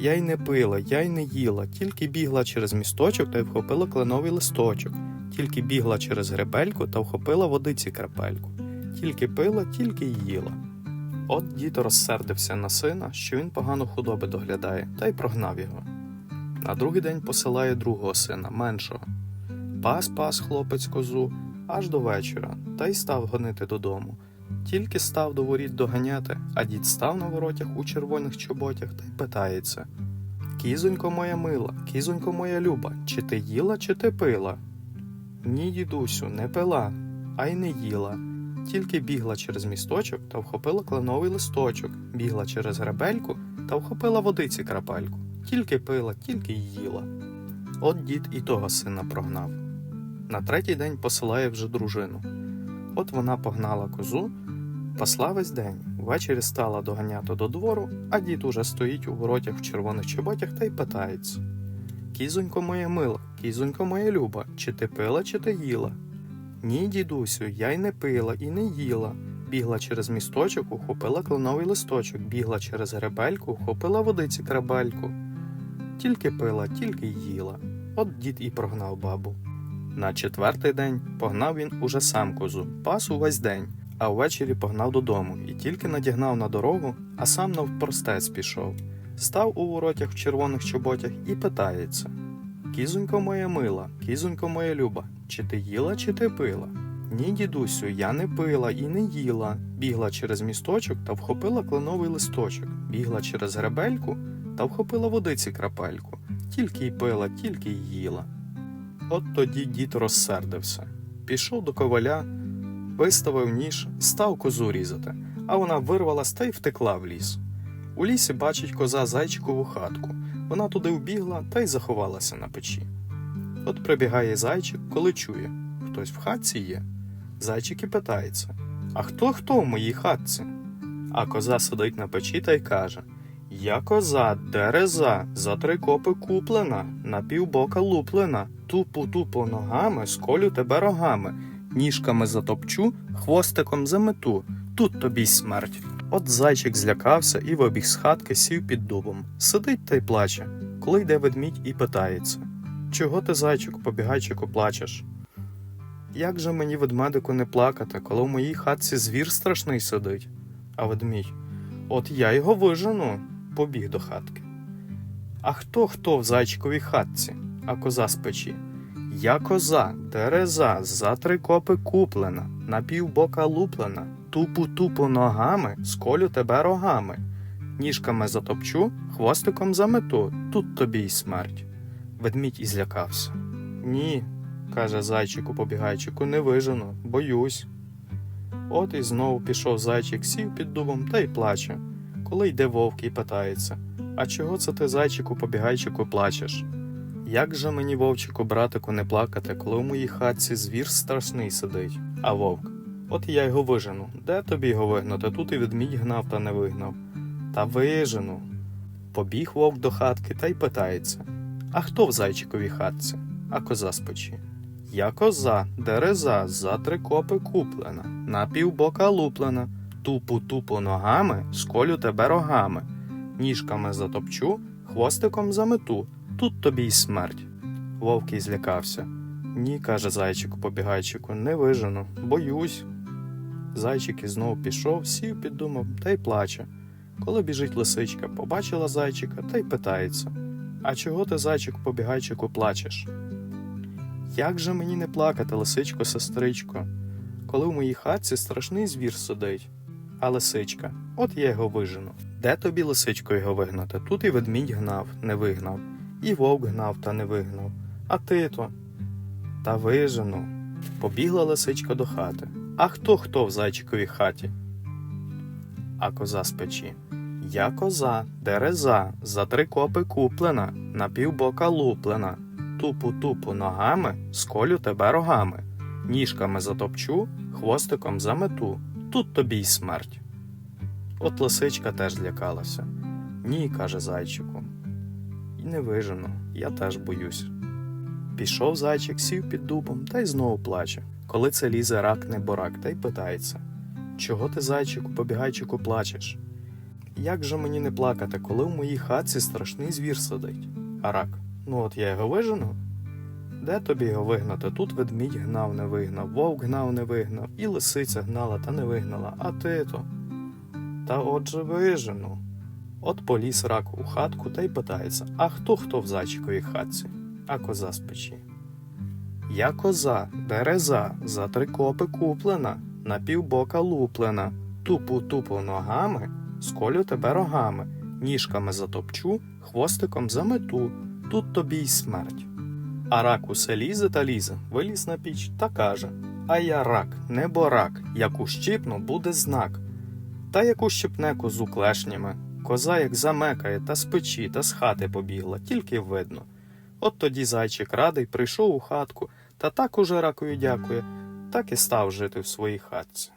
я й не пила, я й не їла, тільки бігла через місточок та й вхопила кленовий листочок, тільки бігла через гребельку та вхопила водиці крапельку, тільки пила, тільки й їла. От дід розсердився на сина, що він погано худоби доглядає, та й прогнав його. На другий день посилає другого сина, меншого. Пас пас хлопець козу аж до вечора, та й став гонити додому. Тільки став до воріт доганяти, а дід став на воротях у червоних чоботях та й питається: Кізонько моя мила, кізонько моя люба, чи ти їла, чи ти пила? Ні, дідусю, не пила, а й не їла. Тільки бігла через місточок та вхопила кленовий листочок, бігла через гребельку та вхопила водиці крапельку. Тільки пила, тільки й їла. От дід і того сина прогнав. На третій день посилає вже дружину. От вона погнала козу, пасла весь день, ввечері стала доганяти до двору, а дід уже стоїть у воротях в червоних чоботях та й питається: Кізонько моя мила, кізонько моя люба, чи ти пила, чи ти їла? Ні, дідусю, я й не пила і не їла. Бігла через місточок, ухопила кленовий листочок, бігла через гребельку, ухопила водиці крабельку. Тільки пила, тільки їла. От дід і прогнав бабу. На четвертий день погнав він уже сам козу, пас увесь день, а ввечері погнав додому і тільки надягнав на дорогу, а сам навпростець пішов. Став у воротях в червоних чоботях і питається: Кізонько моя мила, кізонько моя люба, чи ти їла, чи ти пила? Ні, дідусю, я не пила і не їла. Бігла через місточок та вхопила кленовий листочок, бігла через гребельку та вхопила водиці крапельку. Тільки й пила, тільки й їла. От тоді дід розсердився. Пішов до коваля, виставив ніж, став козу різати, а вона вирвалась та й втекла в ліс. У лісі бачить коза зайчикову хатку. Вона туди вбігла та й заховалася на печі. От прибігає зайчик, коли чує хтось в хатці є. Зайчик і питається: А хто хто в моїй хатці? А коза сидить на печі та й каже: Я коза, дереза, за три копи куплена, на півбока луплена, тупу тупу ногами, сколю тебе рогами, ніжками затопчу, хвостиком замету, тут тобі й смерть. От зайчик злякався і вибіг з хатки, сів під дубом. Сидить та й плаче, коли йде ведмідь і питається: Чого ти, зайчику, побігайчику, плачеш? Як же мені ведмедику не плакати, коли в моїй хатці звір страшний сидить? А ведмідь, от я його вижену, побіг до хатки. А хто хто в зайчиковій хатці, а коза з печі? Я коза, дереза, за три копи куплена, на півбока луплена, тупу тупу ногами, сколю тебе рогами, ніжками затопчу, хвостиком замету, тут тобі й смерть. Ведмідь і злякався. Ні, каже зайчику побігайчику, не вижену, боюсь. От і знову пішов зайчик, сів під дубом та й плаче. Коли йде вовк і питається А чого це ти, зайчику, побігайчику, плачеш? Як же мені, вовчику, братику, не плакати, коли в моїй хатці звір страшний сидить, а вовк. От я його вижену. Де тобі його вигнати? Тут і ведмідь гнав та не вигнав. Та вижену. Побіг вовк до хатки та й питається А хто в зайчиковій хатці? А коза з. Я коза, дереза, за три копи куплена, на півбока луплена, тупу тупу ногами, сколю тебе рогами, ніжками затопчу, хвостиком замету, тут тобі й смерть. Вовк і злякався. Ні, каже зайчику побігайчику, не вижену, боюсь. Зайчик і знов пішов, сів під думом та й плаче. Коли біжить лисичка, побачила зайчика та й питається А чого ти, зайчику побігайчику, плачеш? Як же мені не плакати, лисичко, сестричко, коли в моїй хатці страшний звір сидить. А лисичка, от я його вижену. Де тобі, лисичко, його вигнати? Тут і ведмідь гнав, не вигнав, і вовк гнав та не вигнав. А ти то? Та вижену. Побігла лисичка до хати. А хто хто в зайчиковій хаті? А коза з печі. Я коза, дереза, за три копи куплена, на півбока луплена. Тупу тупу ногами, сколю тебе рогами, ніжками затопчу, хвостиком замету, тут тобі й смерть. От лисичка теж злякалася. Ні, каже зайчику. Не вижену, я теж боюсь. Пішов зайчик, сів під дубом та й знову плаче. Коли це лізе рак не борак, та й питається Чого ти, зайчику, побігайчику, плачеш? Як же мені не плакати, коли в моїй хатці страшний звір сидить? А рак, ну от я його вижену. Де тобі його вигнати? Тут ведмідь гнав, не вигнав, вовк гнав, не вигнав, і лисиця гнала та не вигнала, а ти то. Та отже вижену. От поліз рак у хатку та й питається: а хто хто в зайчиковій хатці? А коза з печі. Я коза, дереза, за три копи куплена, на півбока луплена, тупу тупу ногами, сколю тебе рогами, ніжками затопчу, хвостиком замету, тут тобі й смерть. А рак усе лізе та лізе, виліз на піч та каже: А я рак, не борак, яку щипну, буде знак. Та яку щепне козу клешнями, коза як замекає, та з печі, та з хати побігла, тільки видно. От тоді зайчик радий прийшов у хатку, та так уже ракою дякує, так і став жити в своїй хатці.